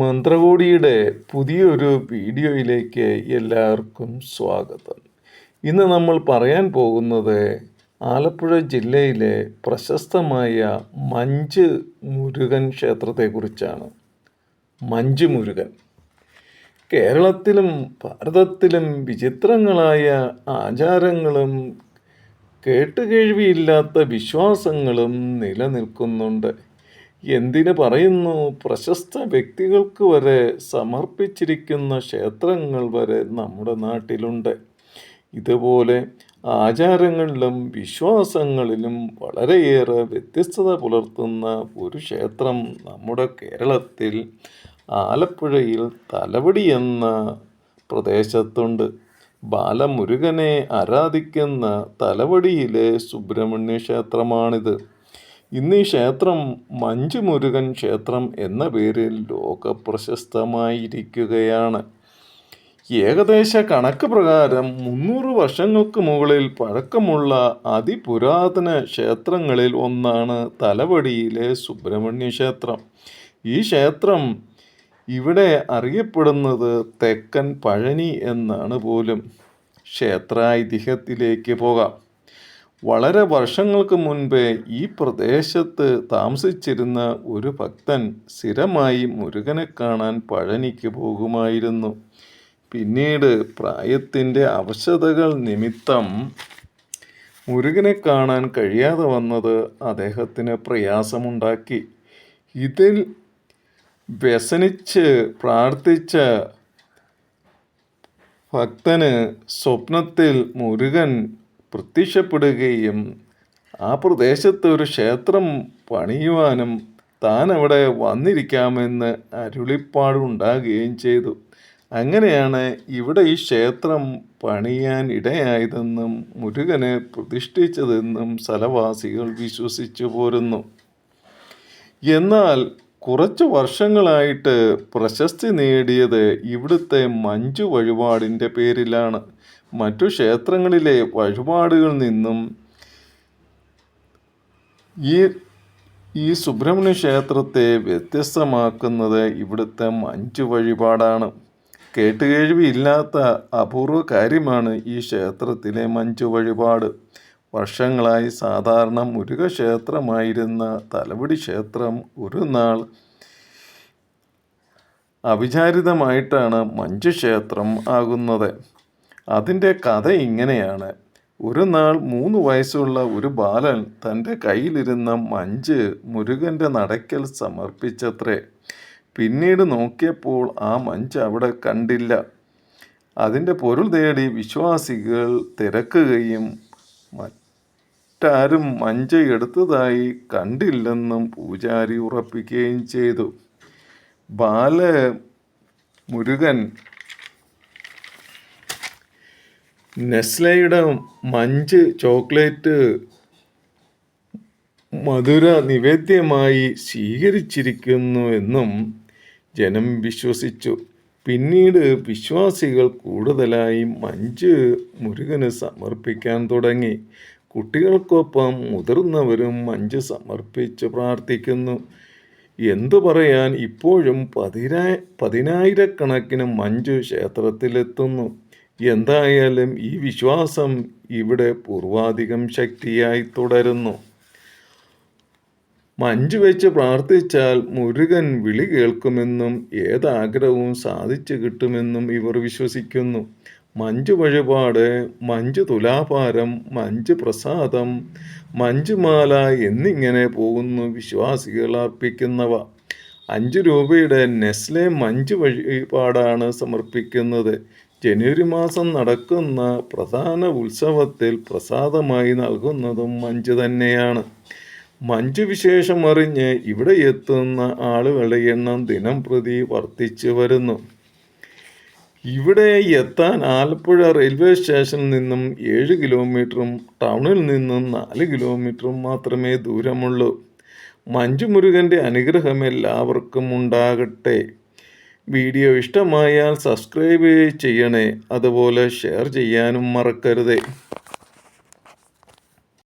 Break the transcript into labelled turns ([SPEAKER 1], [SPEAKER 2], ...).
[SPEAKER 1] മന്ത്രകോടിയുടെ പുതിയൊരു വീഡിയോയിലേക്ക് എല്ലാവർക്കും സ്വാഗതം ഇന്ന് നമ്മൾ പറയാൻ പോകുന്നത് ആലപ്പുഴ ജില്ലയിലെ പ്രശസ്തമായ മഞ്ച് മുരുകൻ ക്ഷേത്രത്തെക്കുറിച്ചാണ് മഞ്ച് മുരുകൻ കേരളത്തിലും ഭാരതത്തിലും വിചിത്രങ്ങളായ ആചാരങ്ങളും കേട്ടുകേഴ്വിയില്ലാത്ത വിശ്വാസങ്ങളും നിലനിൽക്കുന്നുണ്ട് എന്തിന് പറയുന്നു പ്രശസ്ത വ്യക്തികൾക്ക് വരെ സമർപ്പിച്ചിരിക്കുന്ന ക്ഷേത്രങ്ങൾ വരെ നമ്മുടെ നാട്ടിലുണ്ട് ഇതുപോലെ ആചാരങ്ങളിലും വിശ്വാസങ്ങളിലും വളരെയേറെ വ്യത്യസ്തത പുലർത്തുന്ന ഒരു ക്ഷേത്രം നമ്മുടെ കേരളത്തിൽ ആലപ്പുഴയിൽ തലവടി എന്ന പ്രദേശത്തുണ്ട് ബാലമുരുകനെ ആരാധിക്കുന്ന തലവടിയിലെ സുബ്രഹ്മണ്യ ക്ഷേത്രമാണിത് ഇന്ന് ഈ ക്ഷേത്രം മഞ്ചുമുരുകൻ ക്ഷേത്രം എന്ന പേരിൽ ലോകപ്രശസ്തമായിരിക്കുകയാണ് ഏകദേശ കണക്ക് പ്രകാരം മുന്നൂറ് വർഷങ്ങൾക്ക് മുകളിൽ പഴക്കമുള്ള അതിപുരാതന ക്ഷേത്രങ്ങളിൽ ഒന്നാണ് തലവടിയിലെ സുബ്രഹ്മണ്യ ക്ഷേത്രം ഈ ക്ഷേത്രം ഇവിടെ അറിയപ്പെടുന്നത് തെക്കൻ പഴനി എന്നാണ് പോലും ക്ഷേത്രാതിഹ്യത്തിലേക്ക് പോകാം വളരെ വർഷങ്ങൾക്ക് മുൻപേ ഈ പ്രദേശത്ത് താമസിച്ചിരുന്ന ഒരു ഭക്തൻ സ്ഥിരമായി മുരുകനെ കാണാൻ പഴനിക്ക് പോകുമായിരുന്നു പിന്നീട് പ്രായത്തിൻ്റെ അവശതകൾ നിമിത്തം മുരുകനെ കാണാൻ കഴിയാതെ വന്നത് അദ്ദേഹത്തിന് പ്രയാസമുണ്ടാക്കി ഇതിൽ വ്യസനിച്ച് പ്രാർത്ഥിച്ച ഭക്തന് സ്വപ്നത്തിൽ മുരുകൻ പ്രത്യക്ഷപ്പെടുകയും ആ പ്രദേശത്ത് ഒരു ക്ഷേത്രം പണിയുവാനും താൻ അവിടെ വന്നിരിക്കാമെന്ന് അരുളിപ്പാടുണ്ടാകുകയും ചെയ്തു അങ്ങനെയാണ് ഇവിടെ ഈ ക്ഷേത്രം പണിയാൻ ഇടയായതെന്നും മുരുകനെ പ്രതിഷ്ഠിച്ചതെന്നും സ്ഥലവാസികൾ വിശ്വസിച്ചു പോരുന്നു എന്നാൽ കുറച്ച് വർഷങ്ങളായിട്ട് പ്രശസ്തി നേടിയത് ഇവിടുത്തെ മഞ്ജു വഴിപാടിൻ്റെ പേരിലാണ് മറ്റു ക്ഷേത്രങ്ങളിലെ വഴിപാടുകളിൽ നിന്നും ഈ ഈ സുബ്രഹ്മണ്യ ക്ഷേത്രത്തെ വ്യത്യസ്തമാക്കുന്നത് ഇവിടുത്തെ മഞ്ചു വഴിപാടാണ് ഇല്ലാത്ത അപൂർവ കാര്യമാണ് ഈ ക്ഷേത്രത്തിലെ മഞ്ചു വഴിപാട് വർഷങ്ങളായി സാധാരണ മുരുക ക്ഷേത്രമായിരുന്ന തലവടി ക്ഷേത്രം ഒരു നാൾ അവിചാരിതമായിട്ടാണ് മഞ്ചു ക്ഷേത്രം ആകുന്നത് അതിൻ്റെ കഥ ഇങ്ങനെയാണ് ഒരു നാൾ മൂന്ന് വയസ്സുള്ള ഒരു ബാലൻ തൻ്റെ കയ്യിലിരുന്ന മഞ്ച് മുരുകൻ്റെ നടക്കൽ സമർപ്പിച്ചത്രേ പിന്നീട് നോക്കിയപ്പോൾ ആ മഞ്ച് അവിടെ കണ്ടില്ല അതിൻ്റെ പൊരുൾ തേടി വിശ്വാസികൾ തിരക്കുകയും മറ്റാരും മഞ്ച് എടുത്തതായി കണ്ടില്ലെന്നും പൂജാരി ഉറപ്പിക്കുകയും ചെയ്തു ബാല മുരുകൻ നെസ്ലയുടെ മഞ്ച് ചോക്ലേറ്റ് മധുര നിവേദ്യമായി സ്വീകരിച്ചിരിക്കുന്നു എന്നും ജനം വിശ്വസിച്ചു പിന്നീട് വിശ്വാസികൾ കൂടുതലായി മഞ്ച് മുരുകന് സമർപ്പിക്കാൻ തുടങ്ങി കുട്ടികൾക്കൊപ്പം മുതിർന്നവരും മഞ്ച് സമർപ്പിച്ച് പ്രാർത്ഥിക്കുന്നു എന്തു പറയാൻ ഇപ്പോഴും പതിനാ പതിനായിരക്കണക്കിന് മഞ്ച് ക്ഷേത്രത്തിലെത്തുന്നു എന്തായാലും ഈ വിശ്വാസം ഇവിടെ പൂർവാധികം ശക്തിയായി തുടരുന്നു മഞ്ചു വെച്ച് പ്രാർത്ഥിച്ചാൽ മുരുകൻ വിളി കേൾക്കുമെന്നും ഏതാഗ്രഹവും സാധിച്ചു കിട്ടുമെന്നും ഇവർ വിശ്വസിക്കുന്നു മഞ്ചു വഴിപാട് മഞ്ചു തുലാഭാരം മഞ്ചു പ്രസാദം മഞ്ചുമാല എന്നിങ്ങനെ പോകുന്നു വിശ്വാസികൾ അർപ്പിക്കുന്നവ അഞ്ച് രൂപയുടെ നെസ്ലെ മഞ്ചു വഴിപാടാണ് സമർപ്പിക്കുന്നത് ജനുവരി മാസം നടക്കുന്ന പ്രധാന ഉത്സവത്തിൽ പ്രസാദമായി നൽകുന്നതും മഞ്ച് തന്നെയാണ് മഞ്ച് വിശേഷം അറിഞ്ഞ് ഇവിടെ എത്തുന്ന ആളുകളുടെ എണ്ണം ദിനം പ്രതി വർദ്ധിച്ചു വരുന്നു ഇവിടെ എത്താൻ ആലപ്പുഴ റെയിൽവേ സ്റ്റേഷനിൽ നിന്നും ഏഴ് കിലോമീറ്ററും ടൗണിൽ നിന്നും നാല് കിലോമീറ്ററും മാത്രമേ ദൂരമുള്ളൂ മഞ്ജുമുരുകൻ്റെ അനുഗ്രഹം എല്ലാവർക്കും ഉണ്ടാകട്ടെ വീഡിയോ ഇഷ്ടമായാൽ സബ്സ്ക്രൈബ് ചെയ്യണേ അതുപോലെ ഷെയർ ചെയ്യാനും മറക്കരുത്